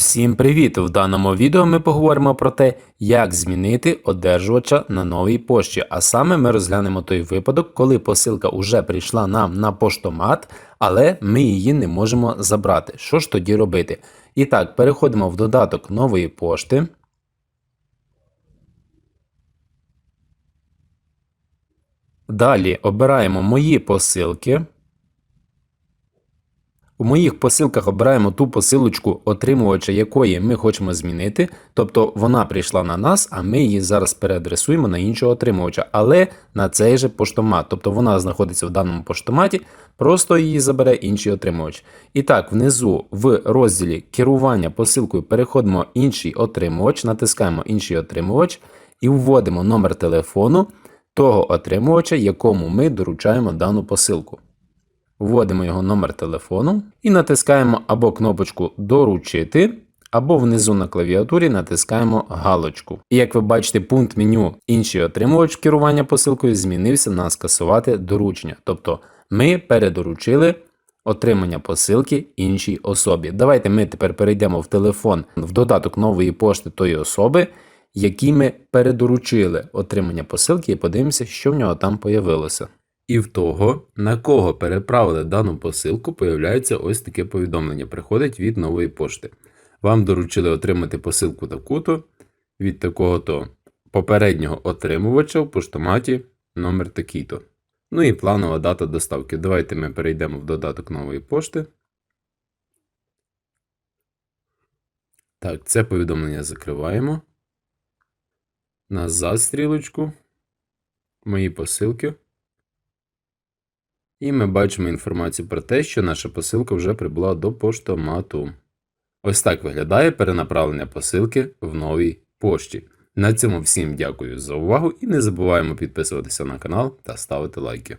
Всім привіт! В даному відео ми поговоримо про те, як змінити одержувача на новій пошті. А саме ми розглянемо той випадок, коли посилка вже прийшла нам на поштомат, але ми її не можемо забрати. Що ж тоді робити? І так, переходимо в додаток нової пошти. Далі обираємо мої посилки. У моїх посилках обираємо ту посилочку, отримувача якої ми хочемо змінити. Тобто вона прийшла на нас, а ми її зараз переадресуємо на іншого отримувача, але на цей же поштомат. Тобто вона знаходиться в даному поштоматі, просто її забере інший отримувач. І так, внизу в розділі керування посилкою переходимо інший отримувач, натискаємо інший отримувач і вводимо номер телефону того отримувача, якому ми доручаємо дану посилку. Вводимо його номер телефону і натискаємо або кнопочку Доручити, або внизу на клавіатурі натискаємо галочку. І як ви бачите, пункт меню Інший отримувач керування посилкою змінився на скасувати доручення. Тобто ми передоручили отримання посилки іншій особі. Давайте ми тепер перейдемо в телефон в додаток нової пошти тої особи, якій ми передоручили отримання посилки, і подивимося, що в нього там появилося. І в того, на кого переправили дану посилку, появляється ось таке повідомлення. Приходить від нової пошти. Вам доручили отримати посилку таку-то від такого-то попереднього отримувача в поштоматі номер такий-то. Ну і планова дата доставки. Давайте ми перейдемо в додаток нової пошти. Так, це повідомлення закриваємо. Назад стрілочку. Мої посилки. І ми бачимо інформацію про те, що наша посилка вже прибула до поштомату. Ось так виглядає перенаправлення посилки в новій пошті. На цьому всім дякую за увагу і не забуваємо підписуватися на канал та ставити лайки.